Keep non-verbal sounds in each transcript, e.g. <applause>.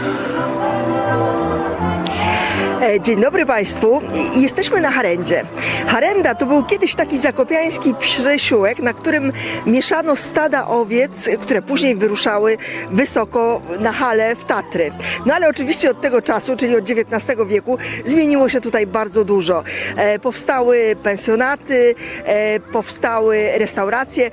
E, Dzień dobry Państwu. Jesteśmy na Harendzie. Harenda to był kiedyś taki zakopiański przysiółek, na którym mieszano stada owiec, które później wyruszały wysoko na hale w Tatry. No ale oczywiście od tego czasu, czyli od XIX wieku, zmieniło się tutaj bardzo dużo. E, Powstały pensjonaty, e, powstały restauracje,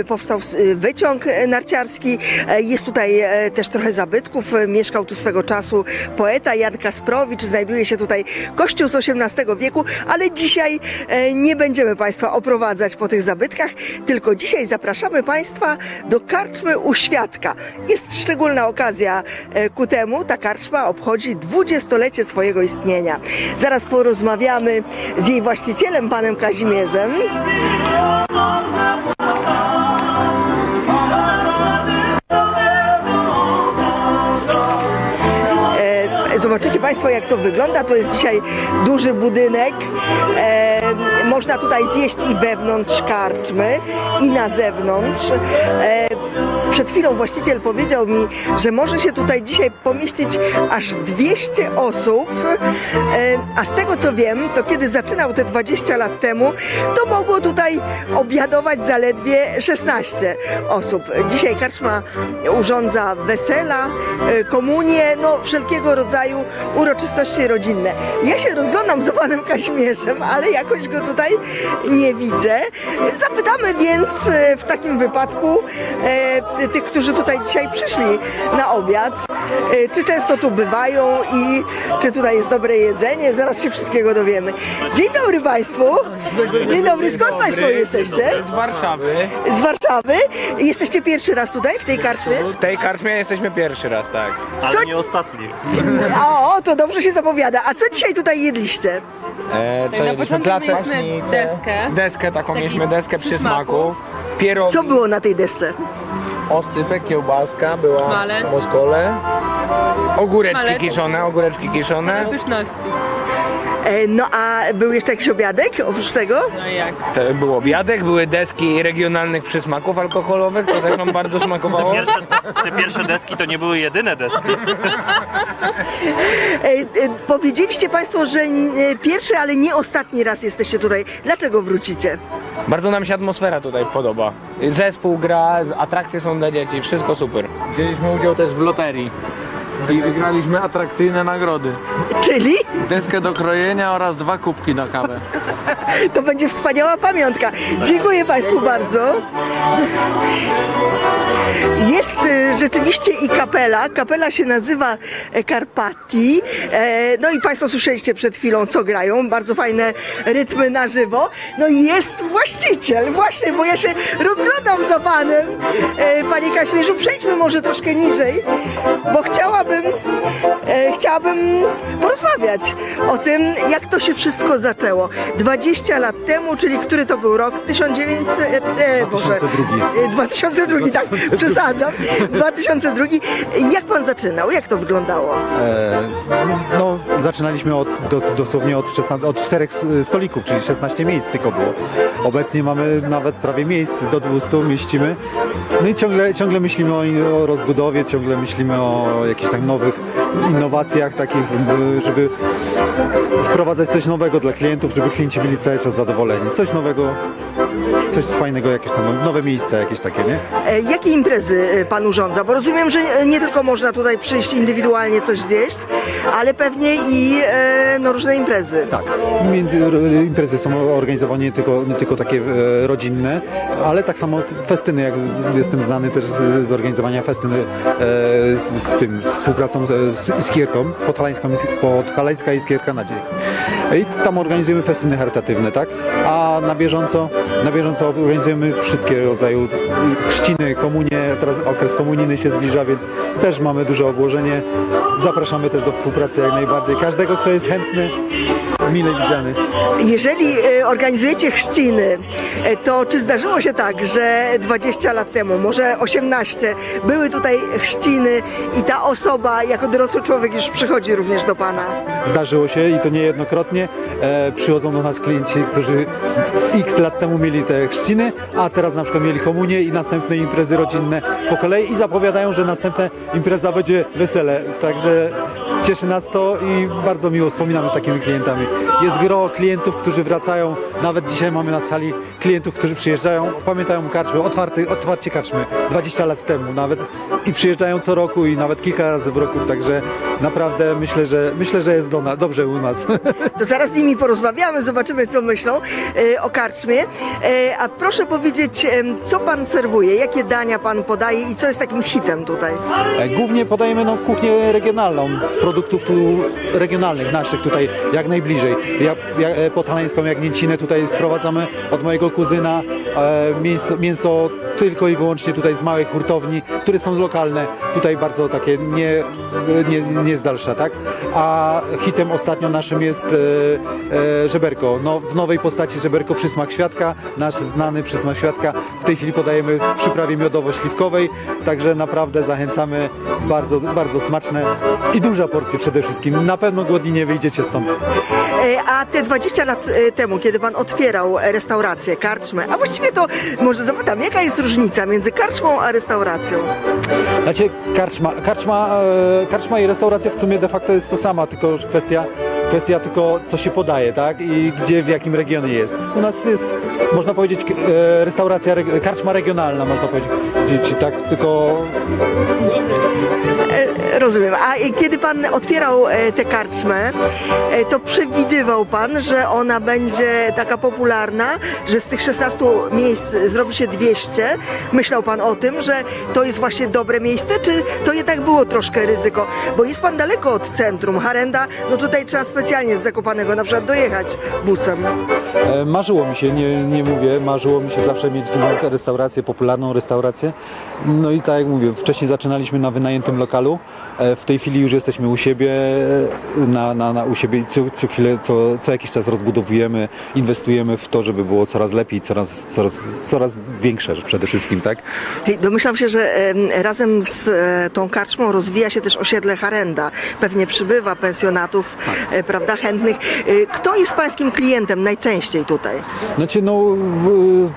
e, powstał wyciąg narciarski. Jest tutaj też trochę zabytków. Mieszkał tu swego czasu poeta Jan Kasprowicz. Znajduje się tutaj kościół z XVIII wieku, ale dzisiaj e, nie będziemy Państwa oprowadzać po tych zabytkach, tylko dzisiaj zapraszamy Państwa do karczmy u Świadka. Jest szczególna okazja e, ku temu. Ta karczma obchodzi dwudziestolecie swojego istnienia. Zaraz porozmawiamy z jej właścicielem, panem Kazimierzem. Zobaczycie Państwo, jak to wygląda. To jest dzisiaj duży budynek. E, można tutaj zjeść i wewnątrz karczmy, i na zewnątrz. E, przed chwilą właściciel powiedział mi, że może się tutaj dzisiaj pomieścić aż 200 osób. E, a z tego co wiem, to kiedy zaczynał te 20 lat temu, to mogło tutaj obiadować zaledwie 16 osób. Dzisiaj karczma urządza wesela, e, komunie, no wszelkiego rodzaju uroczystości rodzinne. Ja się rozglądam za panem Kazimierzem, ale jakoś go tutaj nie widzę. Zapytamy więc e, w takim wypadku e, tych, którzy tutaj dzisiaj przyszli na obiad, e, czy często tu bywają i czy tutaj jest dobre jedzenie. Zaraz się wszystkiego dowiemy. Dzień dobry Państwu. Dzień dobry. Skąd Państwo jesteście? Z Warszawy. Z Warszawy. Jesteście pierwszy raz tutaj, w tej karczmie? W tej karczmie jesteśmy pierwszy raz, tak. Ale Co- nie ostatni. O, to dobrze się zapowiada. A co dzisiaj tutaj jedliście? E, co Na jedliśmy? początku Placek, mieliśmy deskę. deskę taką, Taki mieliśmy deskę przysmaków. przysmaków. Pierogi, Co było na tej desce? osypek, kiełbaska, była Smalec. moskole. Ogóreczki Smalec. kiszone, ogóreczki kiszone. Pyszności. E, no a był jeszcze jakiś obiadek oprócz tego? No i jak? To był obiadek, były deski regionalnych przysmaków alkoholowych, to też nam bardzo smakowało. Pierwsze, te pierwsze deski to nie były jedyne deski. E, e, powiedzieliście Państwo, że e, pierwszy, ale nie ostatni raz jesteście tutaj. Dlaczego wrócicie? Bardzo nam się atmosfera tutaj podoba. Zespół gra, atrakcje są dla dzieci, wszystko super. Wzięliśmy udział też w loterii i wygraliśmy atrakcyjne nagrody. Czyli Deskę do krojenia oraz dwa kubki na kawę. to będzie wspaniała pamiątka. Dziękuję Państwu bardzo. Jest e, rzeczywiście i kapela. Kapela się nazywa e, Karpati. E, No i Państwo słyszeliście przed chwilą, co grają. Bardzo fajne rytmy na żywo. No i jest właściciel. Właśnie, bo ja się rozglądam za Panem. E, Panie Kaśmierzu, przejdźmy może troszkę niżej, bo chciałabym, chciałabym porozmawiać o tym, jak to się wszystko zaczęło. 20 lat temu, czyli który to był rok? 1900... E, Boże, 2002. E, 2002, tak, przesadzam. 2002. Jak pan zaczynał? Jak to wyglądało? E, no, zaczynaliśmy od, dos, dosłownie od, 16, od czterech stolików, czyli 16 miejsc tylko było. Obecnie mamy nawet prawie miejsc do 200 mieścimy. No i ciągle, ciągle myślimy o, o rozbudowie, ciągle myślimy o jakichś tam nowych innowacjach, takich, żeby wprowadzać coś nowego dla klientów, żeby klienci byli cały czas zadowoleni. Coś nowego, coś fajnego, jakieś tam nowe miejsca jakieś takie, nie? E, Jakie imprezy e, pan urządza? Bo rozumiem, że nie tylko można tutaj przyjść indywidualnie coś zjeść, ale pewnie i e, no, różne imprezy. Tak, imprezy są organizowane nie tylko, nie tylko takie e, rodzinne, ale tak samo festyny, jak jestem znany też z, z organizowania festyny e, z, z tym, z współpracą z, z Iskierką, podhalańską, podhalańska Iskierka Nadziei. I tam organizujemy festyny charytatywne, tak? A na bieżąco, na bieżąco organizujemy wszystkie rodzaju chrzciny, komunie, teraz okres komunijny się zbliża, więc też mamy duże ogłoszenie. Zapraszamy też do współpracy jak najbardziej. Każdego, kto jest chętny, mile widziany. Jeżeli e, organizujecie chrzciny, e, to czy zdarzyło się tak, że 20 lat temu, może 18, były tutaj chrzciny i ta osoba jako dorosły człowiek już przychodzi również do pana? Zdarzyło się i to niejednokrotnie. E, przychodzą do nas klienci, którzy x lat temu mieli mieli te chrzciny, a teraz na przykład mieli komunię i następne imprezy rodzinne po kolei i zapowiadają, że następna impreza będzie wesele. Także cieszy nas to i bardzo miło wspominamy z takimi klientami. Jest gro klientów, którzy wracają, nawet dzisiaj mamy na sali klientów, którzy przyjeżdżają, pamiętają karczmy, otwarty, otwarcie karczmy 20 lat temu nawet i przyjeżdżają co roku i nawet kilka razy w roku, także naprawdę myślę, że myślę, że jest do na, dobrze u nas. <laughs> To zaraz z nimi porozmawiamy, zobaczymy co myślą e, o karczmie. E, a proszę powiedzieć, co pan serwuje, jakie dania pan podaje i co jest takim hitem tutaj? E, Głównie podajemy no, kuchnię regionalną z produktów tu regionalnych, naszych tutaj jak najbliżej. Ja, ja, e, podhalańską jagnięcinę tutaj sprowadzamy od mojego kuzyna. E, mięso, mięso tylko i wyłącznie tutaj z małych hurtowni, które są lokalne. Tutaj bardzo takie nie, nie, nie z dalsza, tak? A hitem ostatnio naszym jest e, e, żeberko. No, w nowej postaci żeberko przysmak świadka, nasz znany przysmak świadka. W tej chwili podajemy w przyprawie miodowo-śliwkowej, także naprawdę zachęcamy. Bardzo, bardzo smaczne i duża porcja przede wszystkim. Na pewno głodni nie wyjdziecie stąd. E, a te 20 lat e, temu, kiedy pan otwierał restaurację, karczmę, a właściwie to może zapytam, jaka jest różnica między karczmą a restauracją? Znaczy, karczma, karczma, e, karczma i restauracja w sumie de facto jest to sama, tylko już kwestia, kwestia tylko co się podaje, tak? I gdzie, w jakim regionie jest. U nas jest, można powiedzieć, restauracja, karczma regionalna, można powiedzieć, tak? Tylko Rozumiem. A kiedy pan otwierał e, tę karczmę, e, to przewidywał pan, że ona będzie taka popularna, że z tych 16 miejsc zrobi się 200? Myślał pan o tym, że to jest właśnie dobre miejsce, czy to jednak było troszkę ryzyko? Bo jest pan daleko od centrum. Harenda, no tutaj trzeba specjalnie z Zakopanego na przykład dojechać busem. E, Marzyło mi się, nie, nie mówię, marzyło mi się zawsze mieć dużą restaurację, popularną restaurację. No i tak jak mówię, wcześniej zaczynaliśmy na wynajętym lokalu, w tej chwili już jesteśmy u siebie, e, na, na, na, u siebie co, co chwilę, co, co jakiś czas rozbudowujemy, inwestujemy w to, żeby było coraz lepiej, coraz, coraz, coraz większe przede wszystkim, tak? Domyślam się, że em, razem z e, tą karczmą rozwija się też osiedle Harenda. Pewnie przybywa pensjonatów, e, prawda, chętnych. E, Kto jest pańskim klientem najczęściej tutaj? Znaczy, no,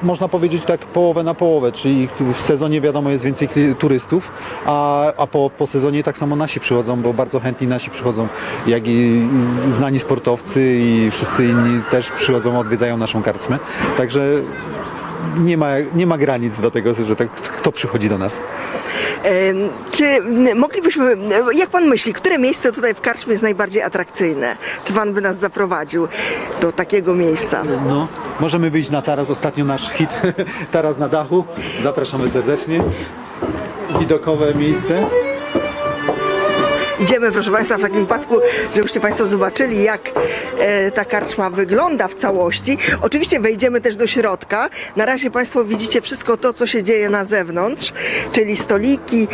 można powiedzieć tak połowę na połowę, czyli w sezonie wiadomo jest więcej turystów, a, a po, po sezonie tak samo nasi przychodzą, bo bardzo chętni nasi przychodzą, jak i znani sportowcy i wszyscy inni też przychodzą, odwiedzają naszą karczmę. Także nie ma, nie ma granic do tego, że tak, kto przychodzi do nas. Czy moglibyśmy, jak pan myśli, które miejsce tutaj w karczmie jest najbardziej atrakcyjne? Czy pan by nas zaprowadził do takiego miejsca? No, możemy wyjść na taras, ostatnio nasz hit, <laughs> taras na dachu. Zapraszamy serdecznie. Widokowe miejsce. Idziemy, proszę Państwa, w takim wypadku, żebyście Państwo zobaczyli, jak e, ta karczma wygląda w całości. Oczywiście wejdziemy też do środka. Na razie Państwo widzicie wszystko to, co się dzieje na zewnątrz, czyli stoliki.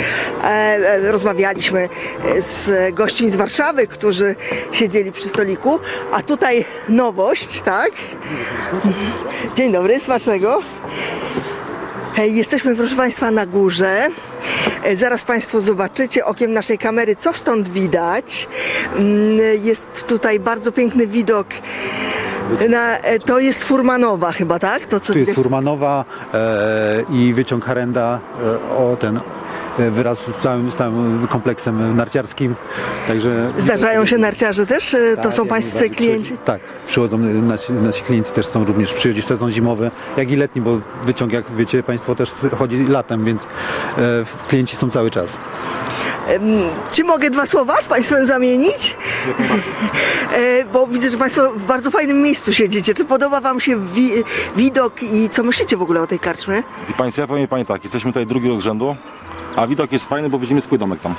E, e, rozmawialiśmy e, z gośćmi z Warszawy, którzy siedzieli przy stoliku, a tutaj nowość, tak? Dzień dobry, smacznego. Jesteśmy, proszę Państwa, na górze. E, Zaraz Państwo zobaczycie okiem naszej kamery, co stąd widać. Mm, Jest tutaj bardzo piękny widok. Na, e, to jest Furmanowa chyba, tak? To, co Tu jest Furmanowa e, i wyciąg Harenda e, o ten e, wyraz z całym, z całym kompleksem narciarskim. Także Zdarzają się narciarze też? E, To Tak, są najbardziej. klienci? Tak, przychodzą nasi, nasi klienci też są również, przychodzi sezon zimowy, jak i letni, bo wyciąg, jak wiecie Państwo, też chodzi latem, więc e, klienci są cały czas. Czy mogę dwa słowa z Państwem zamienić? Bo widzę, że Państwo w bardzo fajnym miejscu siedzicie. Czy podoba Wam się wi- widok i co myślicie w ogóle o tej karczmie? I Państwo, ja powiem Pani tak, jesteśmy tutaj drugi rok rzędu, a widok jest fajny, bo widzimy swój domek tam.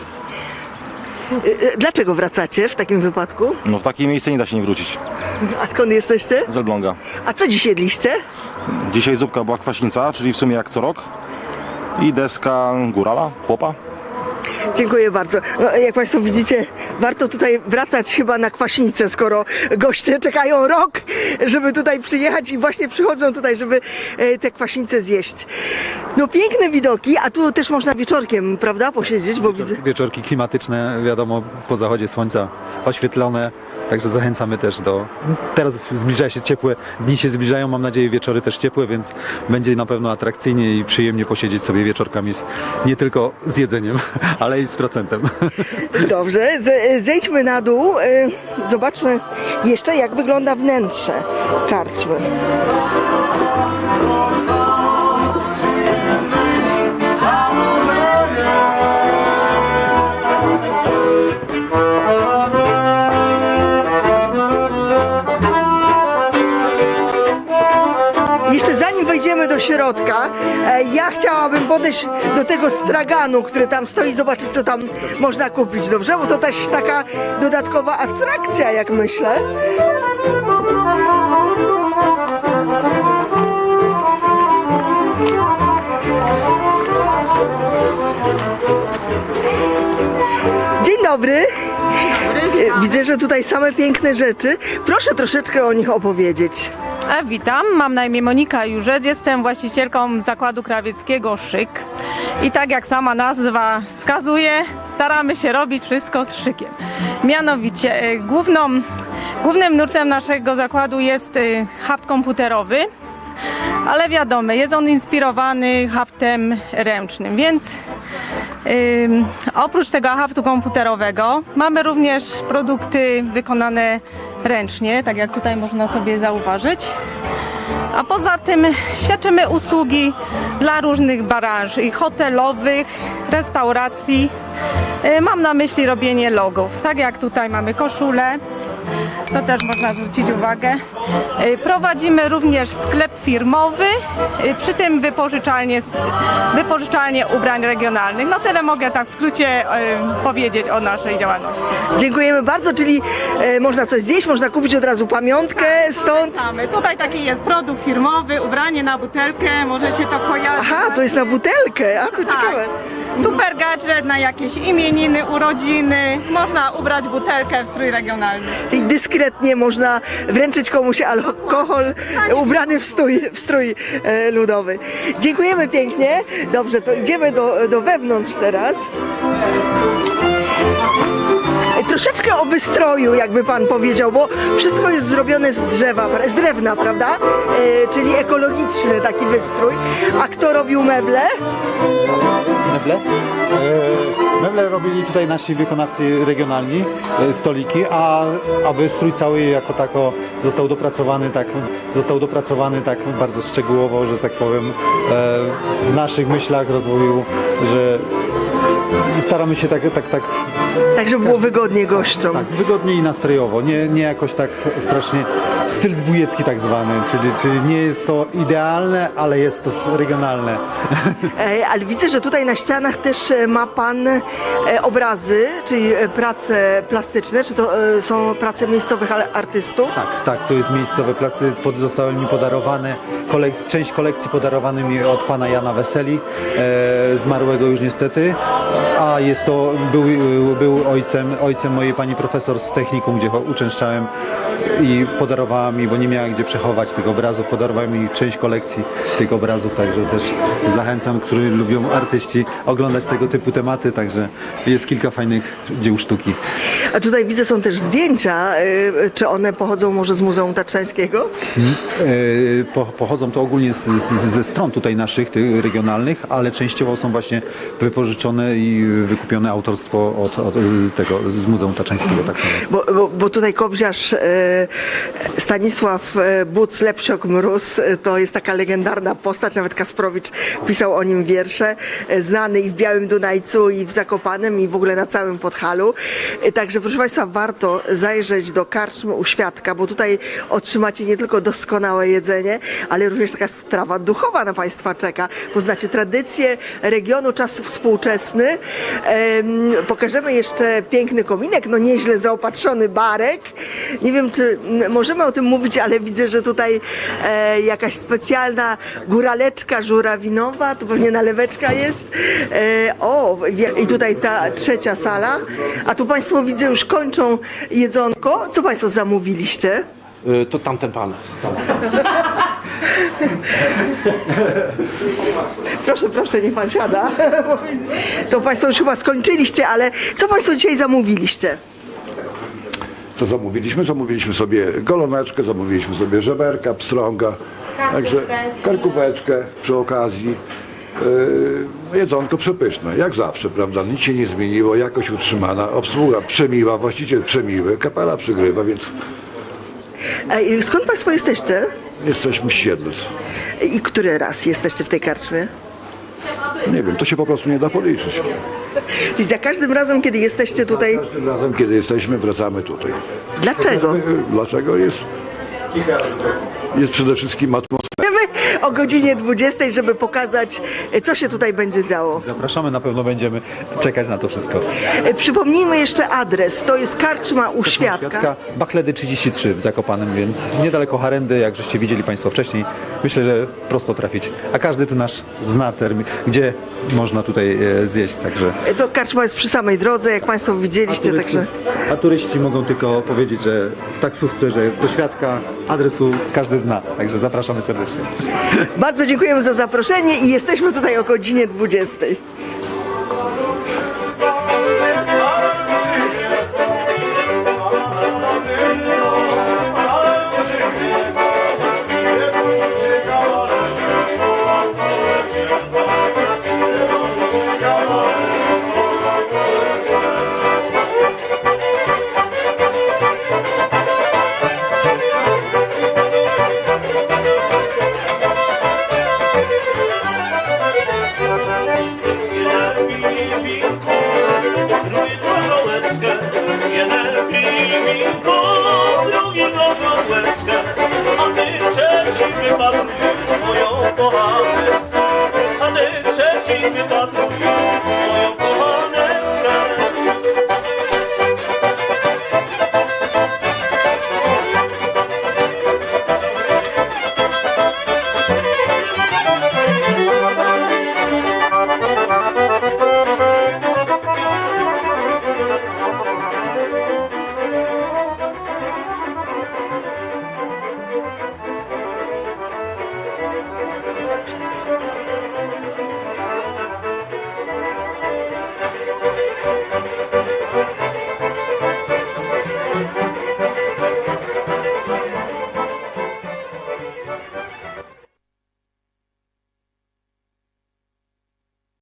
E, e, Dlaczego wracacie w takim wypadku? No w takie miejsce nie da się nie wrócić. A skąd jesteście? Z Elbląga. A co dziś jedliście? Dzisiaj zupka była kwaśnica, czyli w sumie jak co rok. I deska górala, chłopa. Dziękuję bardzo. No, jak Państwo widzicie, warto tutaj wracać chyba na kwaśnicę, skoro goście czekają rok, żeby tutaj przyjechać i właśnie przychodzą tutaj, żeby e, te kwaśnice zjeść. No piękne widoki, a tu też można wieczorkiem, prawda, posiedzieć, bo widzę. Wieczorki klimatyczne, wiadomo, po zachodzie słońca, oświetlone, Także zachęcamy też do. Teraz zbliża się ciepłe, dni się zbliżają, mam nadzieję wieczory też ciepłe, więc będzie na pewno atrakcyjnie i przyjemnie posiedzieć sobie wieczorkami z, nie tylko z jedzeniem, <laughs> ale i z procentem. <laughs> Dobrze, ze- zejdźmy na dół. y, Zobaczmy jeszcze, jak wygląda wnętrze karczmy. Jeszcze zanim wejdziemy do środka, e, ja chciałabym podejść do tego straganu, który tam stoi, zobaczyć co tam można kupić, dobrze? Bo to też taka dodatkowa atrakcja, jak myślę. Dzień dobry. Widzę, że tutaj same piękne rzeczy. Proszę troszeczkę o nich opowiedzieć. A witam, mam na imię Monika Jurzec, jestem właścicielką zakładu krawieckiego Szyk. I tak jak sama nazwa wskazuje, staramy się robić wszystko z szykiem. Mianowicie e, główną, głównym nurtem naszego zakładu jest e, haft komputerowy, ale wiadomo, jest on inspirowany haftem ręcznym, więc oprócz tego haftu komputerowego mamy również produkty wykonane ręcznie, tak jak tutaj można sobie zauważyć. A poza tym świadczymy usługi dla różnych branż i hotelowych, restauracji. Mam na myśli robienie logów. Tak jak tutaj mamy koszulę, to też można zwrócić uwagę. Y, Prowadzimy również sklep firmowy, y, przy tym wypożyczalnie, wypożyczalnie ubrań regionalnych. No tyle mogę tak w skrócie y, powiedzieć o naszej działalności. Dziękujemy bardzo, czyli można coś zjeść, można kupić od razu pamiątkę stąd. Mamy. Tutaj taki jest produkt firmowy, ubranie na butelkę, może się to kojarzy. Aha, to jest na butelkę, a to ciekawe. Super gadżet na jakieś imieniny, urodziny. Można ubrać butelkę w strój regionalny. I dyskretnie można wręczyć komuś alkohol ubrany w strój, w strój e, ludowy. Dziękujemy pięknie. Dobrze, to idziemy do, do wewnątrz teraz. E, Troszeczkę o wystroju, jakby pan powiedział, bo wszystko jest zrobione z drzewa, z drewna, prawda? E, czyli ekologiczny taki wystrój. A kto robił meble? Meble? E, meble robili tutaj nasi wykonawcy regionalni, e, stoliki, a, a wystrój cały jako tako został dopracowany tak, został dopracowany tak bardzo szczegółowo, że tak powiem, e, w naszych myślach rozwoju, że staramy się tak, tak, tak Tak, żeby było wygodnie gościom. Tak, wygodnie i nastrojowo, nie, nie jakoś tak strasznie styl zbójecki tak zwany, czyli, czyli nie jest to idealne, ale jest to regionalne. <laughs> E, Ale widzę, że tutaj na ścianach też e, ma Pan e, obrazy, czyli e, prace plastyczne, czy to są prace miejscowych artystów? Tak, tak, to jest miejscowe pod, zostały mi podarowane, kolek, część kolekcji podarowane mi od pana Jana Weseli, e, zmarłego już niestety, a jest to, był, był ojcem, ojcem mojej pani profesor z technikum, gdzie uczęszczałem i podarowała mi, bo nie miała gdzie przechować tych obrazów, podarowała mi część kolekcji tych obrazów, także też zachęcam, którzy lubią artyści oglądać tego typu tematy, także jest kilka fajnych dzieł sztuki. A tutaj widzę są też zdjęcia, e, czy one pochodzą może z Muzeum Tatrzańskiego? E, po, pochodzą to ogólnie z, z, ze stron tutaj naszych, tych regionalnych, ale częściowo są właśnie wypożyczone i wykupione autorstwo od, od e, tego, z Muzeum Taczańskiego. Tak. Bo, bo, bo tutaj kobrziarz e, Stanisław e, Buc Lepsiok Mróz e, to jest taka legendarna postać, nawet Kasprowicz pisał o nim wiersze, e, znany i w Białym Dunajcu i w Zakopanem i w ogóle na całym Podhalu. Także proszę Państwa, warto zajrzeć do karczmy u Świadka, bo tutaj otrzymacie nie tylko doskonałe jedzenie, ale również taka strawa duchowa na Państwa czeka. Poznacie tradycje regionu, czas współczesny. Em, pokażemy jeszcze piękny kominek, no nieźle zaopatrzony barek. Nie wiem, czy możemy o tym mówić, ale widzę, że tutaj e, jakaś specjalna góraleczka żurawinowa, tu pewnie naleweczka jest. E, o, i tutaj ta trzecia sala. A tu Państwo widzę już kończą jedzonko. Co Państwo zamówiliście? Y, To tamten pan. <laughs> Proszę, proszę, niech Pan siada. <laughs> To Państwo już chyba skończyliście, ale co Państwo dzisiaj zamówiliście? Co zamówiliśmy? Zamówiliśmy sobie goloneczkę, zamówiliśmy sobie żeberka, pstrąga, także karkóweczkę przy okazji. Yy, jedzonko przepyszne, jak zawsze, prawda? Nic się nie zmieniło, jakość utrzymana, obsługa przemiła, właściciel przemiły, kapela przygrywa, więc E, skąd Państwo jesteście? jesteśmy z Siedlec. I który raz jesteście w tej karczmie? Nie wiem, to się po prostu nie da policzyć. I za każdym razem, kiedy jesteście tutaj, Każdym razem, kiedy jesteśmy, wracamy tutaj. dlaczego? Dlaczego jest? Jest przede wszystkim atmosfera. O godzinie 20, żeby pokazać, co się tutaj będzie działo. Zapraszamy, na pewno będziemy czekać na to wszystko. Przypomnijmy jeszcze adres. To jest karczma u Świadka. Bachledy 33 w Zakopanem, więc niedaleko Harendy, jak żeście widzieli Państwo wcześniej. Myślę, że prosto trafić. A każdy tu nasz zna termin, gdzie można tutaj e, zjeść, także... To karczma jest przy samej drodze, jak Państwo widzieliście, także... a turyści mogą tylko powiedzieć, że w taksówce, że do Świadka adresu każdy zna, także zapraszamy serdecznie. Bardzo dziękujemy za zaproszenie i jesteśmy tutaj o godzinie 20.